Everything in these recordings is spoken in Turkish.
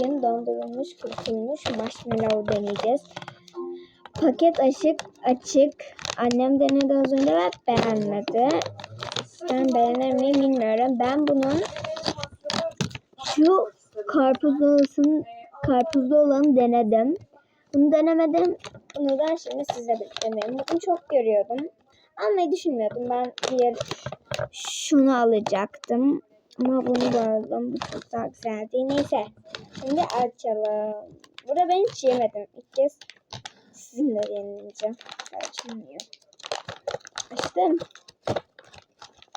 Bugün dondurulmuş, kurutulmuş marshmallow deneyeceğiz. Paket açık, açık. Annem denedi az önce ve beğenmedi. Ben beğenir miyim bilmiyorum. Ben bunun şu karpuzlu olasın, karpuzlu olanı denedim. Bunu denemedim. Bunu da şimdi size deneyim. Bunu çok görüyordum. Almayı düşünmüyordum. Ben diğer şunu alacaktım. Ama bunu da aldım. Bu çok daha güzeldi. Neyse. Şimdi açalım. Burada ben hiç yemedim. İlk kez sizinle deneyeceğim. Açılmıyor. Açtım.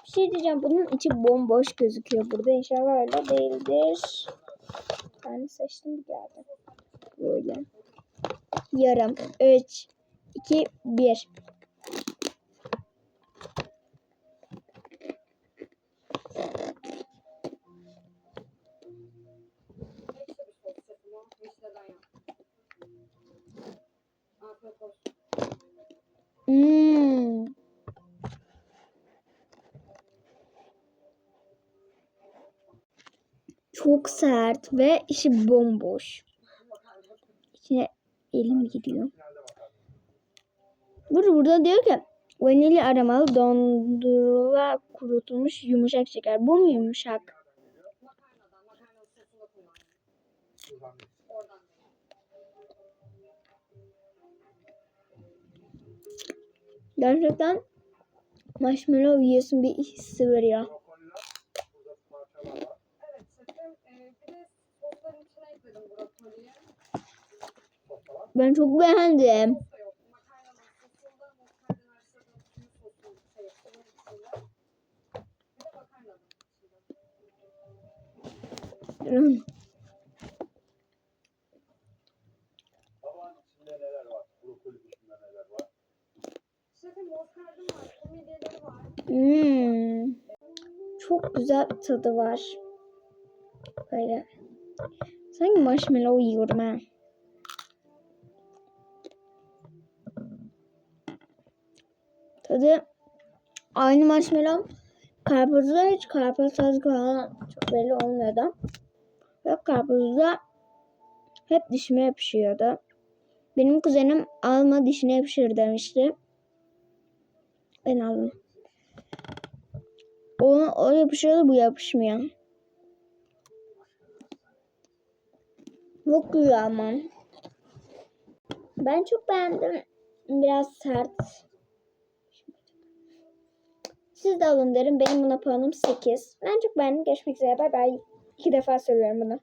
Bir şey diyeceğim. Bunun içi bomboş gözüküyor burada. İnşallah öyle değildir. Ben seçtim bir geldi. Böyle. Yarım. 3, 2, 1. Çok sert ve içi bomboş. İçine elim gidiyor. Burada, burada diyor ki vanilya aromalı dondurula kurutulmuş yumuşak şeker. Bu mu yumuşak? Gerçekten marshmallow yiyorsun bir hissi veriyor. Moskardım var, komedyeleri var. Hmm. Çok güzel bir tadı var. Böyle. Sanki marshmallow yiyorum ha. Tadı aynı marshmallow. Karpuzda hiç karpuz tadı falan çok belli olmuyordu. Ve karpuzda hep dişime yapışıyordu. Benim kuzenim alma dişine yapışır demişti. Ben aldım. O, o yapışıyordu bu yapışmıyor. Çok güzel ama. Ben çok beğendim. Biraz sert. Siz de alın derim. Benim buna puanım 8. Ben çok beğendim. Görüşmek üzere. Bay bay. İki defa söylüyorum bunu.